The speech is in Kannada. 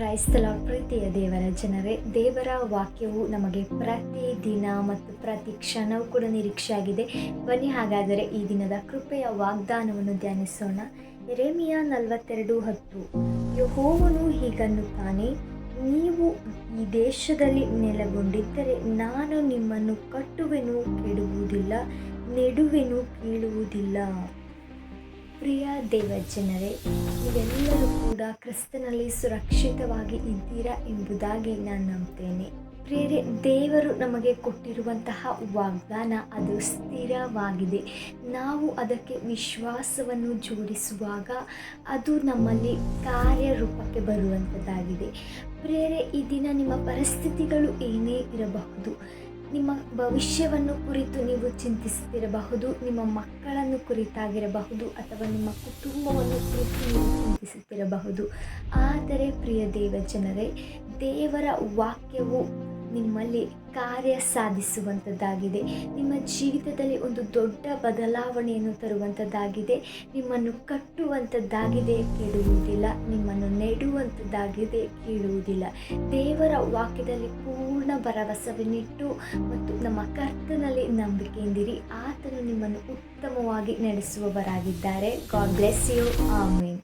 ಕ್ರೈಸ್ತಲ ಪ್ರೀತಿಯ ದೇವರ ಜನರೇ, ದೇವರ ವಾಕ್ಯವು ನಮಗೆ ಪ್ರತಿ ದಿನ ಮತ್ತು ಪ್ರತಿ ಕ್ಷಣವೂ ಕೂಡ ನಿರೀಕ್ಷೆಯಾಗಿದೆ. ಬನ್ನಿ ಹಾಗಾದರೆ ಈ ದಿನದ ಕೃಪೆಯ ವಾಗ್ದಾನವನ್ನು ಧ್ಯಾನಿಸೋಣ. ಎರೆಮಿಯ ನಲವತ್ತೆರಡು ಹತ್ತು, ಯಹೋವನು ಹೀಗನ್ನುತ್ತಾನೆ, ನೀವು ಈ ದೇಶದಲ್ಲಿ ನೆಲೆಗೊಂಡಿದ್ದರೆ ನಾನು ನಿಮ್ಮನ್ನು ಕಟ್ಟುವೆನು, ಕೆಡುವುದಿಲ್ಲ, ನೆಡುವೆನು, ಕೀಳುವುದಿಲ್ಲ. ಪ್ರಿಯ ದೇವಜ್ಜನರೇ ನೀವೆಲ್ಲರೂ ಕೂಡ ಕ್ರಿಸ್ತನಲ್ಲಿ ಸುರಕ್ಷಿತವಾಗಿ ಇದ್ದೀರಾ ಎಂಬುದಾಗಿ ನಾನು ನಂಬ್ತೇನೆ. ಪ್ರಿಯರೇ, ದೇವರು ನಮಗೆ ಕೊಟ್ಟಿರುವಂತಹ ವಾಗ್ದಾನ ಅದು ಸ್ಥಿರವಾಗಿದೆ. ನಾವು ಅದಕ್ಕೆ ವಿಶ್ವಾಸವನ್ನು ಜೋಡಿಸುವಾಗ ಅದು ನಮ್ಮಲ್ಲಿ ಕಾರ್ಯರೂಪಕ್ಕೆ ಬರುವಂಥದ್ದಾಗಿದೆ ಪ್ರಿಯರೇ, ಈ ದಿನ ನಿಮ್ಮ ಪರಿಸ್ಥಿತಿಗಳು ಏನೇ ಇರಬಹುದು ನಿಮ್ಮ ಭವಿಷ್ಯವನ್ನು ಕುರಿತು ನೀವು ಚಿಂತಿಸುತ್ತಿರಬಹುದು ನಿಮ್ಮ ಮಕ್ಕಳನ್ನು ಕುರಿತಾಗಿರಬಹುದು ಅಥವಾ ನಿಮ್ಮ ಕುಟುಂಬವನ್ನು ಕುರಿತು ನೀವು ಚಿಂತಿಸುತ್ತಿರಬಹುದು ಆದರೆ ಪ್ರಿಯ ದೇವ ಜನರೇ ದೇವರ ವಾಕ್ಯವು ನಿಮ್ಮಲ್ಲಿ ಕಾರ್ಯ ಸಾಧಿಸುವಂಥದ್ದಾಗಿದೆ ನಿಮ್ಮ ಜೀವಿತದಲ್ಲಿ ಒಂದು ದೊಡ್ಡ ಬದಲಾವಣೆಯನ್ನು ತರುವಂಥದ್ದಾಗಿದೆ ನಿಮ್ಮನ್ನು ಕಟ್ಟುವಂಥದ್ದಾಗಿದೆ ಕೇಳುವುದಿಲ್ಲ, ನಿಮ್ಮನ್ನು ನೆಡುವಂಥದ್ದಾಗಿದೆ ಕೇಳುವುದಿಲ್ಲ. ದೇವರ ವಾಕ್ಯದಲ್ಲಿ ಪೂರ್ಣ ಭರವಸವನ್ನಿಟ್ಟು ಮತ್ತು ನಮ್ಮ ಕರ್ತನಲ್ಲಿ ನಂಬಿಕೆಯಿಂದಿರಿ. ಆತನು ನಿಮ್ಮನ್ನು ಉತ್ತಮವಾಗಿ ನಡೆಸುವವರಾಗಿದ್ದಾರೆ. God bless you amen